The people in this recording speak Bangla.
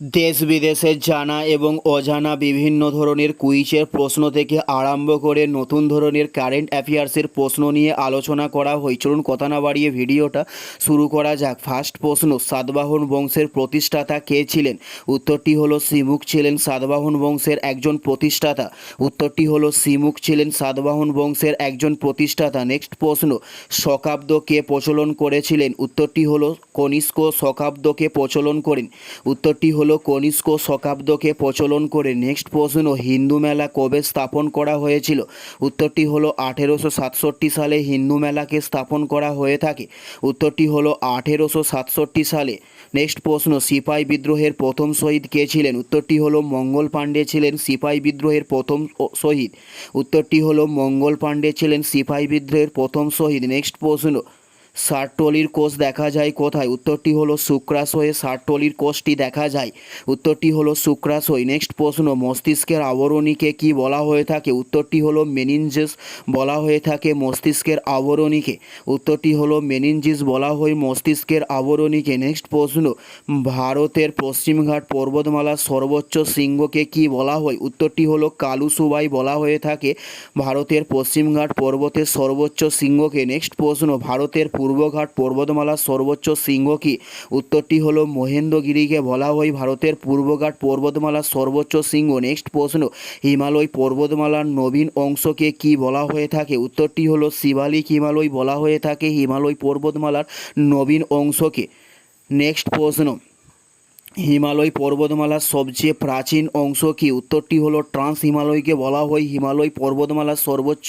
দেশ বিদেশের জানা এবং অজানা বিভিন্ন ধরনের কুইজের প্রশ্ন থেকে আরম্ভ করে নতুন ধরনের কারেন্ট অ্যাফেয়ার্সের প্রশ্ন নিয়ে আলোচনা করা হয়। চলুন কথা না বাড়িয়ে ভিডিওটা শুরু করা যাক। ফার্স্ট প্রশ্ন, সাতবাহন বংশের প্রতিষ্ঠাতা কে ছিলেন? উত্তরটি হলো, সিমুক ছিলেন সাতবাহন বংশের একজন প্রতিষ্ঠাতা। উত্তরটি হলো, সিমুক ছিলেন সাতবাহন বংশের একজন প্রতিষ্ঠাতা। নেক্সট প্রশ্ন শকাব্দ কে প্রচলন করেছিলেন? উত্তরটি হলো, কনিষ্ক শকাব্দকে প্রচলন করেন? উত্তরটি হলো কনিষ্ক শকাব্দকে প্রচলন করে নেক্সট প্রশ্ন, হিন্দু মেলা কবে স্থাপন করা হয়েছিল? উত্তরটি হলো আঠেরোশো সাতষট্টি সালে হিন্দু মেলাকে স্থাপন করা হয়ে থাকে। উত্তরটি হলো আঠেরোশো সাতষট্টি সালে। নেক্সট প্রশ্ন, সিপাই বিদ্রোহের প্রথম শহীদ কে ছিলেন? উত্তরটি হলো মঙ্গল পাণ্ডে ছিলেন সিপাই বিদ্রোহের প্রথম শহীদ। উত্তরটি হলো মঙ্গল পাণ্ডে ছিলেন সিপাই বিদ্রোহের প্রথম শহীদ। নেক্সট প্রশ্ন ষাটটলির কোষ দেখা যায় কোথায়? উত্তরটি হলো শুক্রাশয়ে ষাটটলির কোষটি দেখা যায়। উত্তরটি হলো শুক্রাশয়। নেক্সট প্রশ্ন, মস্তিষ্কের আবরণীকে কি বলা হয়ে থাকে? উত্তরটি হলো মেনিনজেস বলা হয়ে থাকে মস্তিষ্কের আবরণীকে। উত্তরটি হলো মেনিনজিস বলা হয় মস্তিষ্কের আবরণীকে। নেক্সট প্রশ্ন, ভারতের পশ্চিমঘাট পর্বতমালার সর্বোচ্চ শৃঙ্গকে কি বলা হয়? উত্তরটি হলো কালুসুবাই বলা হয়ে থাকে ভারতের পশ্চিমঘাট পর্বতের সর্বোচ্চ শৃঙ্গকে। নেক্সট প্রশ্ন, ভারতের পূর্বঘাট পর্বতমালার সর্বোচ্চ শৃঙ্গ কি? উত্তরটি হলো মহেন্দ্রগিরিকে বলা হয় ভারতের পূর্বঘাট পর্বতমালার সর্বোচ্চ শৃঙ্গ। নেক্সট প্রশ্ন, হিমালয় পর্বতমালার নবীন অংশকে কি বলা হয়ে থাকে? উত্তরটি হলো শিবালিক হিমালয় বলা হয়ে থাকে হিমালয় পর্বতমালার নবীন অংশকে। নেক্সট প্রশ্ন, হিমালয় পর্বতমালার সবচেয়ে প্রাচীন অংশ কি? উত্তরটি হলো ট্রান্স হিমালয়কে বলা হয় হিমালয় পর্বতমালার সর্বোচ্চ